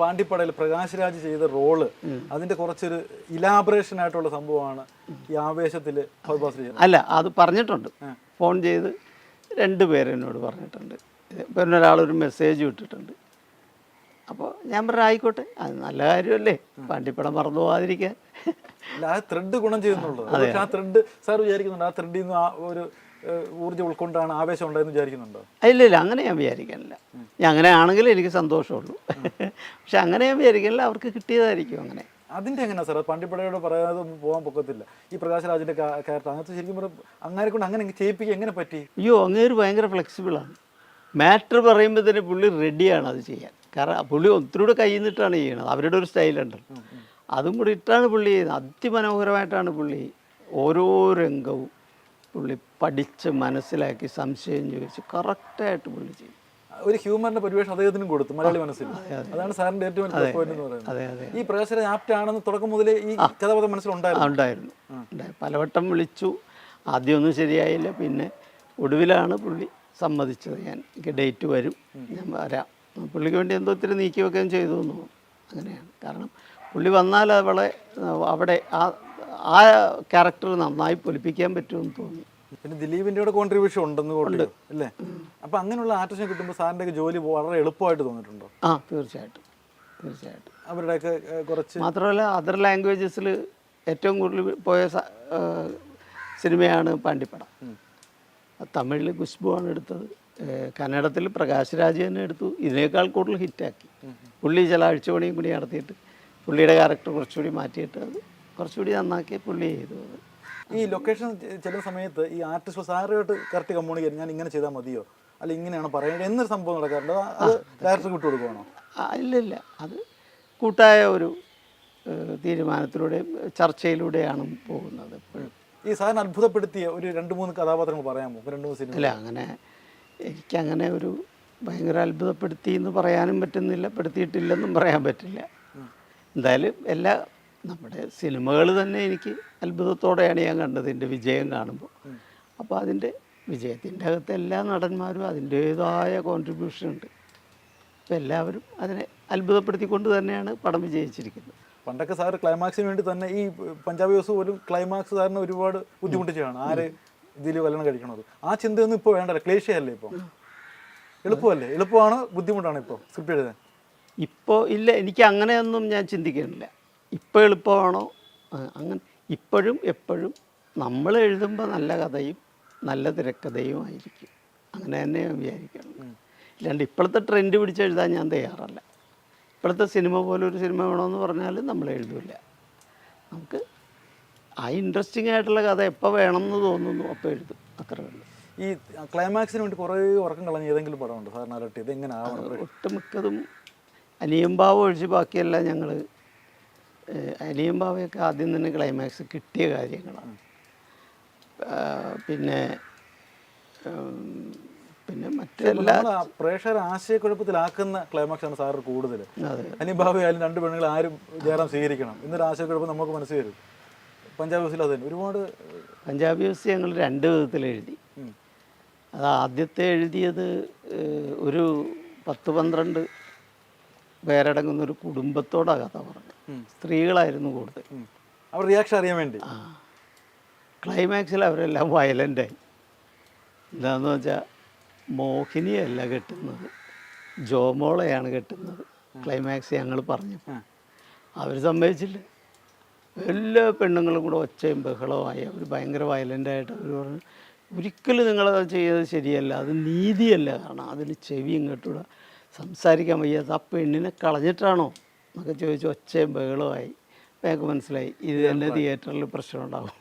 പാണ്ടിപ്പടയിൽ പ്രകാശ് രാജ് ചെയ്ത റോൾ അതിന്റെ കുറച്ചൊരു ഇലാബറേഷൻ ആയിട്ടുള്ള സംഭവമാണ് ഈ ആവേശത്തിൽ അല്ല അത് പറഞ്ഞിട്ടുണ്ട്. ഫോൺ ചെയ്ത് രണ്ട് പേരെന്നോട് പറഞ്ഞിട്ടുണ്ട്. പിന്നെ ഒരാളൊരു മെസ്സേജ് വിട്ടിട്ടുണ്ട് അപ്പോൾ ഞാൻ പറഞ്ഞു ആയിക്കോട്ടെ അത് നല്ല കാര്യമല്ലേ? പാണ്ടിപ്പടം മറന്നു പോകാതിരിക്കാൻ ത്രെഡ് ഗുണം ചെയ്യുന്നുള്ളൂ ആ ത്രെഡ് സാർ വിചാരിക്കുന്നുണ്ട് ആ ത്രെഡിൽ നിന്ന് ആ ഒരു ഊർജം ഉൾക്കൊണ്ടാണ് ആവേശം ഉണ്ടായെന്ന് വിചാരിക്കുന്നുണ്ടോ? ഇല്ല ഇല്ല അങ്ങനെ ഞാൻ വിചാരിക്കാനില്ല ഞാൻ അങ്ങനെ ആണെങ്കിൽ എനിക്ക് സന്തോഷമുള്ളൂ. പക്ഷെ അങ്ങനെ ഞാൻ വിചാരിക്കാനില്ല അവർക്ക് കിട്ടിയതായിരിക്കും അങ്ങനെ. അതിന്റെ എങ്ങനെയാ സാർ പണ്ടിപ്പടയോട് പറയാതെ പോകാൻ പൊക്കത്തില്ല. ഈ പ്രകാശ് രാജിന്റെ ക്യാരക്ടർ അങ്ങനത്തെ ശരിക്കും അങ്ങനെ കൊണ്ട് അങ്ങനെ ചെയ്യിപ്പിക്കുക എങ്ങനെ പറ്റി? അയ്യോ അങ്ങേര് ഭയങ്കര ഫ്ലെക്സിബിളാണ് മാറ്റർ പറയുമ്പോൾ തന്നെ പുള്ളി റെഡിയാണ് അത് ചെയ്യാൻ. കാരണം പുള്ളി ഒത്തിരി കൂടെ കയ്യിൽ നിന്നിട്ടാണ് ചെയ്യണത് അവരുടെ ഒരു സ്റ്റൈലുണ്ടല്ലോ അതും കൂടി ഇട്ടാണ് പുള്ളി ചെയ്യുന്നത്. അതിമനോഹരമായിട്ടാണ് പുള്ളി ഓരോ രംഗവും പുള്ളി പഠിച്ച് മനസ്സിലാക്കി സംശയം ചോദിച്ച് കറക്റ്റായിട്ട് പുള്ളി ചെയ്യും ഒരു ഹ്യൂമറിന്റെ പരിവേഷം അദ്ദേഹത്തിനും കൊടുത്തു മലയാളി മനസ്സിൽ. അതാണ് സാറിന്റെ ഏറ്റവും വലിയ പോയിന്റ് എന്ന് പറയുന്നത്. ഈ പ്രകാശ് ആപ്റ്റ് ആണെന്ന് തുടക്കം മുതലേ ഈ കഥാപാത്രം മനസ്സിലുണ്ടായിരുന്നു ഉണ്ടായിരുന്നു. ഉണ്ടായി. പലവട്ടം വിളിച്ചു. ആദ്യമൊന്നും ശരിയായില്ല. പിന്നെ ഒടുവിലാണ് പുള്ളി സമ്മതിച്ചത്. ഞാൻ എനിക്ക് ഡേറ്റ് വരും. ഞാൻ വരാം. പുള്ളിക്ക് വേണ്ടി എന്തോ ഒത്തിരി നീക്കി വെക്കുകയും ചെയ്തു എന്ന് തോന്നുന്നു. അങ്ങനെയാണ്. കാരണം പുള്ളി വന്നാൽ അവളെ അവിടെ ആ ആ ക്യാരക്ടർ നന്നായി പൊലിപ്പിക്കാൻ പറ്റുമെന്ന് തോന്നി. പിന്നെ ദിലീപിന്റെ കൂടെ കോൺട്രിബ്യൂഷൻ ഉണ്ടെന്ന് കൂടുതൽ അല്ലേ? അപ്പൊ അങ്ങനെയുള്ള ആർട്ടിസ്റ്റിനെ കിട്ടുമ്പോൾ സാറിന്റെ ജോലി വളരെ എളുപ്പമായിട്ട് തോന്നിയിട്ടുണ്ടോ? ആ തീർച്ചയായിട്ടും. തീർച്ചയായിട്ടും. അവരുടെയൊക്കെ കുറച്ച് മാത്രമല്ല അതർ ലാംഗ്വേജസിൽ ഏറ്റവും കൂടുതൽ പോയ സിനിമയാണ് പാണ്ടിപ്പടം. തമിഴിൽ ഖുശ്ബുവാണ് എടുത്തത്. കന്നഡത്തിൽ പ്രകാശ് രാജ് തന്നെ എടുത്തു. ഇതിനേക്കാൾ കൂടുതൽ ഹിറ്റാക്കി. പുള്ളി ചില അഴിച്ചുപണിയും കൂടി നടത്തിയിട്ട് പുള്ളിയുടെ ക്യാരക്ടർ കുറച്ചുകൂടി മാറ്റിയിട്ട് അത് കുറച്ചുകൂടി നന്നാക്കി പുള്ളി ചെയ്തു അത്. ഈ ലൊക്കേഷൻ ചില സമയത്ത് ഈ ആർട്ടിസ്റ്റ് സാറുമായിട്ട് കറക്റ്റ് കമ്മ്യൂണിക്കേറ്റ് ഞാൻ ഇങ്ങനെ ചെയ്താൽ മതിയോ? അല്ല ഇങ്ങനെയാണ് പറയുന്നത് എന്നൊരു സംഭവം നടക്കാറുണ്ട്. അത് ഡയറക്ടർ വിട്ടു കൊടുക്കുവാണോ? ആ, ഇല്ല ഇല്ല. അത് കൂട്ടായ ഒരു തീരുമാനത്തിലൂടെ തീരുമാനത്തിലൂടെയും ചർച്ചയിലൂടെയാണ് പോകുന്നത് എപ്പോഴും. ഈ സാറിന് അത്ഭുതപ്പെടുത്തിയ ഒരു രണ്ട് മൂന്ന് കഥാപാത്രങ്ങൾ പറയാമോ? രണ്ട് മൂന്ന് സിനിമ. അല്ല അങ്ങനെ എനിക്കങ്ങനെ ഒരു ഭയങ്കര അത്ഭുതപ്പെടുത്തി എന്ന് പറയാനും പറ്റുന്നില്ല പെടുത്തിയിട്ടില്ലെന്നും പറയാൻ പറ്റില്ല. എന്തായാലും എല്ലാ നമ്മുടെ സിനിമകൾ തന്നെ എനിക്ക് അത്ഭുതത്തോടെയാണ് ഞാൻ കണ്ടത്. എന്റെ വിജയം കാണുമ്പോൾ. അപ്പോൾ അതിന്റെ വിജയത്തിന്റെ അകത്ത് എല്ലാ നടന്മാരും അതിന്റേതായ കോൺട്രിബ്യൂഷൻ ഉണ്ട്. അപ്പോൾ എല്ലാവരും അതിനെ അത്ഭുതപ്പെടുത്തിക്കൊണ്ട് തന്നെയാണ് പടം വിജയിച്ചിരിക്കുന്നത്. പണ്ടൊക്കെ സാർ ക്ലൈമാക്സിന് വേണ്ടി തന്നെ ഈ പഞ്ചാബി ഹൗസ് പോലും ക്ലൈമാക്സ് സാറിന് ഒരുപാട് ബുദ്ധിമുട്ടിച്ചാണ് ആര് ഇതിൽ വല്ലണം കഴിക്കണത്? ആ ചിന്തയൊന്നും ഇപ്പോൾ വേണ്ടല്ലോ ക്ലേശയല്ലേ ഇപ്പോൾ? എളുപ്പമല്ലേ? എളുപ്പമാണ് ബുദ്ധിമുട്ടാണ് ഇപ്പോൾ സ്ക്രിപ്റ്റ് എഴുതാൻ. ഇപ്പോൾ ഇല്ല. എനിക്ക് അങ്ങനെയൊന്നും ഞാൻ ചിന്തിക്കുന്നില്ല. ഇപ്പോൾ എളുപ്പമാണോ? അങ്ങനെ ഇപ്പോഴും എപ്പോഴും നമ്മൾ എഴുതുമ്പോൾ നല്ല കഥയും നല്ല തിരക്കഥയും ആയിരിക്കും. അങ്ങനെ തന്നെ ഞാൻ വിചാരിക്കണം ഇല്ലാണ്ട് ഇപ്പോഴത്തെ ട്രെൻഡ് പിടിച്ച് എഴുതാൻ ഞാൻ തയ്യാറല്ല. ഇപ്പോഴത്തെ സിനിമ പോലെ ഒരു സിനിമ വേണമെന്ന് പറഞ്ഞാൽ നമ്മൾ എഴുതില്ല. നമുക്ക് ആ ഇൻട്രസ്റ്റിംഗ് ആയിട്ടുള്ള കഥ എപ്പോൾ വേണമെന്ന് തോന്നുന്നു അപ്പോൾ എഴുതും. അത്രേ ഉള്ളൂ. ഈ ക്ലൈമാക്സിന് വേണ്ടി കുറേ ഉറക്കം കളഞ്ഞ ഏതെങ്കിലും പടമുണ്ട്? സാറിന് അലർട്ട് ഇത് എങ്ങനെ ഒട്ടുമിക്കതും അനിയമ്പാവ് ഒഴിച്ച് ബാക്കിയെല്ലാം ഞങ്ങൾ അനിയമ്പാവയൊക്കെ ആദ്യം തന്നെ ക്ലൈമാക്സ് കിട്ടിയ കാര്യങ്ങളാണ്. പിന്നെ പിന്നെ മറ്റെല്ലാ പ്രേക്ഷകർ ആശയക്കുഴപ്പത്തിലാക്കുന്ന ക്ലൈമാക്സ് ആണ് സാറ് കൂടുതൽ അനിഭാവിയായാലും രണ്ട് പെണ്ണുങ്ങൾ ആരും ജയറാം സ്വീകരിക്കണം. എന്നൊരു ആശയക്കുഴപ്പം നമുക്ക് മനസ്സിൽ വരും. പഞ്ചാബ് ഹൗസിൽ അത് ഒരുപാട് പഞ്ചാബി ഹൗസ് ഞങ്ങൾ രണ്ട് വിധത്തിൽ എഴുതി. അത് ആദ്യത്തെ എഴുതിയത് ഒരു പത്ത് പന്ത്രണ്ട് പേരടങ്ങുന്ന ഒരു കുടുംബത്തോടാണ് കഥ പറഞ്ഞത്. സ്ത്രീകളായിരുന്നു കൂടുതൽ. അവർ റിയാക്ഷൻ അറിയാൻ വേണ്ടി. ആ. ക്ലൈമാക്സിൽ അവരെല്ലാം വയലന്റായി എന്താന്ന് വെച്ചാൽ മോഹിനിയല്ല കെട്ടുന്നത്. ജോമോളയാണ് കെട്ടുന്നത്. ക്ലൈമാക്സ് ഞങ്ങൾ പറഞ്ഞു അവർ സമ്മതിച്ചില്ല. എല്ലാ പെണ്ണുങ്ങളും കൂടെ ഒച്ചയും ബഹളമായി അവർ ഭയങ്കര വയലന്റായിട്ട് അവർ പറഞ്ഞു ഒരിക്കലും നിങ്ങളത് ചെയ്തത് ശരിയല്ല. അത് നീതിയല്ല കാരണം. അതിന് ചെവി ഇങ്ങോട്ടൂടെ സംസാരിക്കാൻ വയ്യാത്ത ആ പെണ്ണിനെ കളഞ്ഞിട്ടാണോ എന്നൊക്കെ ചോദിച്ചു ഒച്ചയും ബഹളമായി ഞങ്ങൾക്ക് മനസ്സിലായി. ഇത് തന്നെ തിയേറ്ററിൽ പ്രശ്നമുണ്ടാകും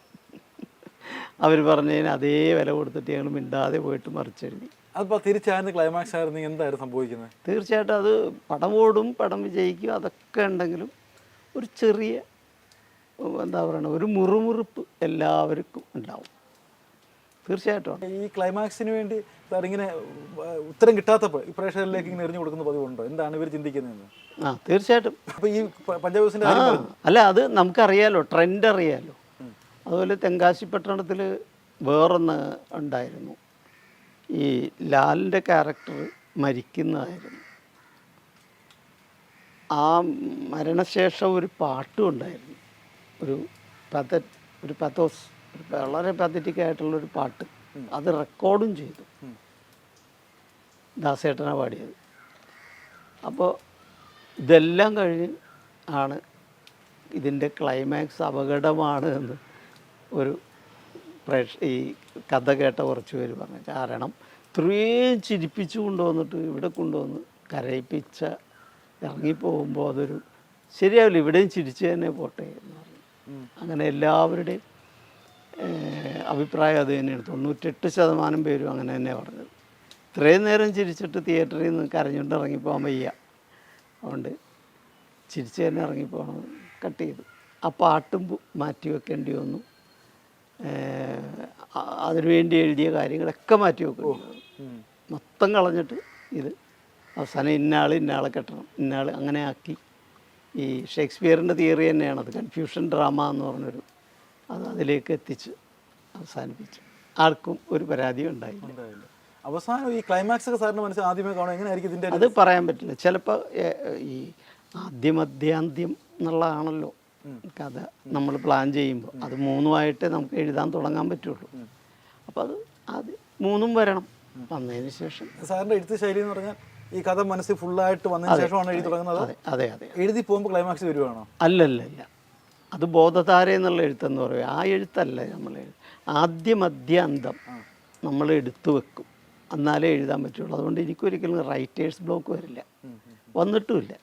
അവർ പറഞ്ഞതിന് അതേ വില കൊടുത്തിട്ട് ഞങ്ങൾ മിണ്ടാതെ പോയിട്ട് മറിച്ചെഴുതി. അതിപ്പോൾ തിരിച്ചായിരുന്നു ക്ലൈമാക്സ് ആയിരുന്നു. എന്തായിരുന്നു സംഭവിക്കുന്നത്? തീർച്ചയായിട്ടും അത് പടം ഓടും പടം വിജയിക്കും അതൊക്കെ ഉണ്ടെങ്കിലും ഒരു ചെറിയ എന്താ പറയുക ഒരു മുറുമുറുപ്പ് എല്ലാവർക്കും ഉണ്ടാവും. തീർച്ചയായിട്ടും. ഈ ക്ലൈമാക്സിന് വേണ്ടി സാർ ഇങ്ങനെ ഉത്തരം കിട്ടാത്തപ്പോൾ ഈ പ്രേക്ഷകരിലേക്ക് ഇങ്ങനെ എറിഞ്ഞു കൊടുക്കുന്ന പതിവുണ്ടോ? എന്താണ് ഇവർ ചിന്തിക്കുന്നതെന്ന്? ആ തീർച്ചയായിട്ടും. അപ്പോൾ ഈ പഞ്ചാബ് ആ അല്ല അത് നമുക്കറിയാലോ ട്രെൻഡ് അറിയാലോ. അതുപോലെ തെങ്കാശി പട്ടണത്തിൽ വേറൊന്ന് ഉണ്ടായിരുന്നു. ഈ ലാലിന്റെ ക്യാരക്ടർ മരിക്കുന്നതായിരുന്നു. ആ മരണശേഷം ഒരു പാട്ടും ഉണ്ടായിരുന്നു. ഒരു പത ഒരു പത്തോസ് ഒരു വളരെ പതിറ്റിക് ആയിട്ടുള്ള ഒരു പാട്ട്. അത് റെക്കോർഡും ചെയ്തു. ദാസേട്ടനാണ് പാടിയത്. അപ്പോൾ ഇതെല്ലാം കഴിഞ്ഞ് ആണ് ഇതിന്റെ ക്ലൈമാക്സ് അപകടമാണ് എന്ന് ഒരു പ്രേക്ഷ ഈ കഥ കേട്ട കുറച്ച് പേര് പറഞ്ഞു. കാരണം ഇത്രയും ചിരിപ്പിച്ചു കൊണ്ടുവന്നിട്ട് ഇവിടെ കൊണ്ടുവന്ന് കരയിപ്പിച്ച ഇറങ്ങിപ്പോകുമ്പോൾ അതൊരു ശരിയാവില്ല. ഇവിടെയും ചിരിച്ചു തന്നെ പോട്ടെ എന്ന് പറഞ്ഞു. അങ്ങനെ എല്ലാവരുടെയും അഭിപ്രായം അത് തന്നെയാണ്. തൊണ്ണൂറ്റെട്ട് ശതമാനം പേരും അങ്ങനെ തന്നെ പറഞ്ഞത്. ഇത്രയും നേരം ചിരിച്ചിട്ട് തിയേറ്ററിൽ നിന്ന് കരഞ്ഞുകൊണ്ട് ഇറങ്ങിപ്പോകാൻ വയ്യ. അതുകൊണ്ട് ചിരിച്ച് തന്നെ ഇറങ്ങിപ്പോകണം കട്ട് ചെയ്തു. ആ പാട്ടും മാറ്റി വെക്കേണ്ടി വന്നു. അതിനുവേണ്ടി എഴുതിയ കാര്യങ്ങളൊക്കെ മാറ്റി വെക്കുന്നു മൊത്തം കളഞ്ഞിട്ട് ഇത് അവസാനം ഇന്നയാൾ ഇന്നയാളെ കെട്ടണം. ഇന്നയാൾ അങ്ങനെ ആക്കി. ഈ ഷേക്സ്പിയറിന്റെ തിയറി തന്നെയാണ്. അത് കൺഫ്യൂഷൻ ഡ്രാമ എന്ന് പറഞ്ഞൊരു അത് അതിലേക്ക് എത്തിച്ച് അവസാനിപ്പിച്ചു. ആർക്കും ഒരു പരാതിയും ഉണ്ടായില്ല. അവസാനം ഈ ക്ലൈമാക്സ് ഒക്കെ സാറിന് മനസ്സിൽ ആദ്യമേ കാണും. എങ്ങനെയായിരിക്കും ഇതിന്റെ അത് പറയാൻ പറ്റില്ല. ചിലപ്പോൾ ഈ ആദ്യമധ്യാന്ത്യം എന്നുള്ളതാണല്ലോ കഥ. നമ്മൾ പ്ലാൻ ചെയ്യുമ്പോൾ. അത് മൂന്നുമായിട്ടേ നമുക്ക് എഴുതാൻ തുടങ്ങാൻ പറ്റുള്ളൂ. അപ്പോൾ അത് അത് മൂന്നും വരണം. വന്നതിന് ശേഷം സാറിന്റെ എഴുത്ത് ശൈലി എന്ന് പറഞ്ഞാൽ ഈ കഥ മനസ്സിൽ ഫുള്ളായിട്ട് വന്നതിന് ശേഷമാണ് എഴുതി തുടങ്ങുന്നത്? അതെ അതെ എഴുതി പോകുമ്പോൾ ക്ലൈമാക്സ് വരുവാണോ? അല്ലല്ല അല്ല അത് ബോധധാര എന്നുള്ള എഴുത്തെന്ന് പറയും. ആ എഴുത്തല്ല നമ്മൾ ആദ്യം അന്ത്യം നമ്മൾ എടുത്തു വെക്കും. എന്നാലേ എഴുതാൻ പറ്റുള്ളൂ. അതുകൊണ്ട് എനിക്കൊരിക്കലും റൈറ്റേഴ്സ് ബ്ലോക്ക് വരില്ല. വന്നിട്ടുമില്ല.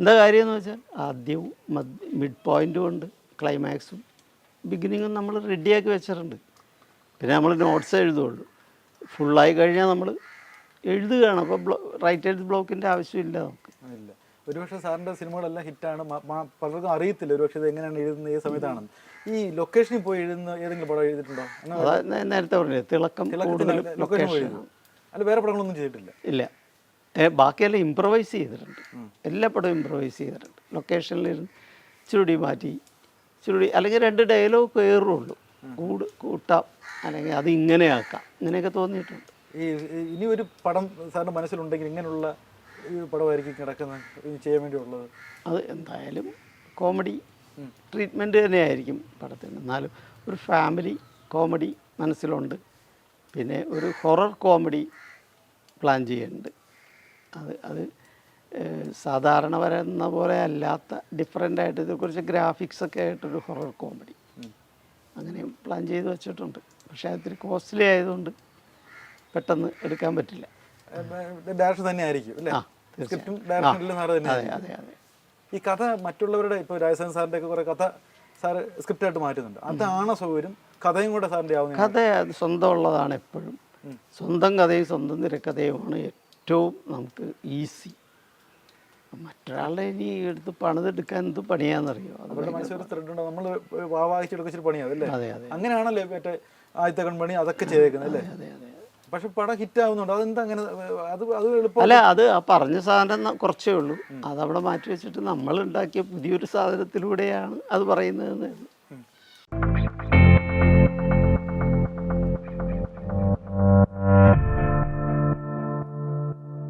എന്താ കാര്യം എന്ന് വെച്ചാൽ ആദ്യവും മദ് മിഡ് പോയിന്റും ഉണ്ട് ക്ലൈമാക്സും ബിഗിനിങ്ങും നമ്മൾ റെഡിയാക്കി വെച്ചിട്ടുണ്ട്. പിന്നെ നമ്മൾ നോട്ട്സ് എഴുതുള്ളൂ ഫുള്ളായി കഴിഞ്ഞാൽ നമ്മൾ എഴുതുകയാണ്. അപ്പോൾ ബ്ലോ റൈറ്റേഴ്സ് ബ്ലോക്കിന്റെ ആവശ്യമില്ല നമുക്ക്. ഇല്ല. ഒരുപക്ഷെ സാറിന്റെ സിനിമകളെല്ലാം ഹിറ്റാണ്. പലർക്കും അറിയത്തില്ല ഒരുപക്ഷെ ഇത് എങ്ങനെയാണ് എഴുതുന്നത് ഈ സമയത്താണെന്ന്. ഈ ലൊക്കേഷനിൽ പോയി എഴുതുന്ന ഏതെങ്കിലും പടം എഴുതിയിട്ടുണ്ടോ? നേരത്തെ പറഞ്ഞു തിളക്കം ലൊക്കേഷൻ അല്ല വേറെ പടങ്ങളൊന്നും ചെയ്തിട്ടില്ല. ഇല്ല. ബാക്കിയെല്ലാം ഇമ്പ്രവൈസ് ചെയ്തിട്ടുണ്ട്. എല്ലാ പടവും ഇമ്പ്രവൈസ് ചെയ്തിട്ടുണ്ട്. ലൊക്കേഷനിൽ ചുരുടി മാറ്റി ചുരുടി അല്ലെങ്കിൽ രണ്ട് ഡയലോഗ് കയറുള്ളൂ കൂട് കൂട്ടാം അല്ലെങ്കിൽ അത് ഇങ്ങനെ ആക്കാം. ഇങ്ങനെയൊക്കെ തോന്നിയിട്ടുണ്ട്. ഈ ഇനി ഒരു പടം സാറിന്റെ മനസ്സിലുണ്ടെങ്കിൽ ഇങ്ങനെയുള്ള പടമായിരിക്കും കിടക്കുന്നത്. ഇനി ചെയ്യാൻ വേണ്ടിയുള്ളത് അത് എന്തായാലും കോമഡി ട്രീറ്റ്മെന്റ് തന്നെയായിരിക്കും പടത്തിന് എന്നാലും ഒരു ഫാമിലി കോമഡി മനസ്സിലുണ്ട്. പിന്നെ ഒരു ഹൊറർ കോമഡി പ്ലാൻ ചെയ്യുന്നുണ്ട് അത് അത് സാധാരണ വരുന്ന പോലെ അല്ലാത്ത ഡിഫറെന്റ് ആയിട്ട് ഇതേക്കുറിച്ച് ഗ്രാഫിക്സ് ഒക്കെ ആയിട്ടൊരു ഹൊറർ കോമഡി അങ്ങനെയും പ്ലാൻ ചെയ്ത് വെച്ചിട്ടുണ്ട്. പക്ഷേ അതിരി കോസ്റ്റ്ലി ആയതുകൊണ്ട് പെട്ടെന്ന് എടുക്കാൻ പറ്റില്ല. ഡാഷ് തന്നെ ആയിരിക്കും അല്ലേ? ആ. സ്ക്രിപ്റ്റും ഡയറക്ഷനിലും സാറ് തന്നെ ഈ കഥ മറ്റുള്ളവരുടെ ഇപ്പോൾ രാജസൻ സാറിന്റെ ഒക്കെ കുറെ കഥ സാറ് സ്ക്രിപ്റ്റായിട്ട് മാറ്റുന്നുണ്ട്. അതാണ് സൗകര്യം കഥയും കൂടെ സാറിന്റെ ആവുന്ന കഥ അത് സ്വന്തമുള്ളതാണ് എപ്പോഴും. സ്വന്തം കഥയും സ്വന്തം തിരക്കഥയുമാണ് ഏറ്റവും നമുക്ക് ഈസി. മറ്റൊരാളെ ഇനി എടുത്ത് പണിതെടുക്കാൻ എന്ത് പണിയാണെന്നറിയോ അവരുടെ മനസ്സിൽ നമ്മൾ വാവാഹിച്ചെടുക്കുന്ന പണിയാവും അല്ലേ? അങ്ങനെയാണല്ലേ മറ്റേ ആദ്യത്തെ കൺപണി അതൊക്കെ ചെയ്തേക്കുന്നത് അല്ലേ? അതെ അതെ. പക്ഷെ പടം ഹിറ്റ് ആവുന്നുണ്ട് അതെന്താ അങ്ങനെ അത് അത് എളുപ്പം? അല്ല അത് ആ പറഞ്ഞ സാധനം കുറച്ചേ ഉള്ളൂ. അതവിടെ മാറ്റി വെച്ചിട്ട് നമ്മൾ ഉണ്ടാക്കിയ പുതിയൊരു സാധനത്തിലൂടെയാണ് അത് പറയുന്നതെന്ന്.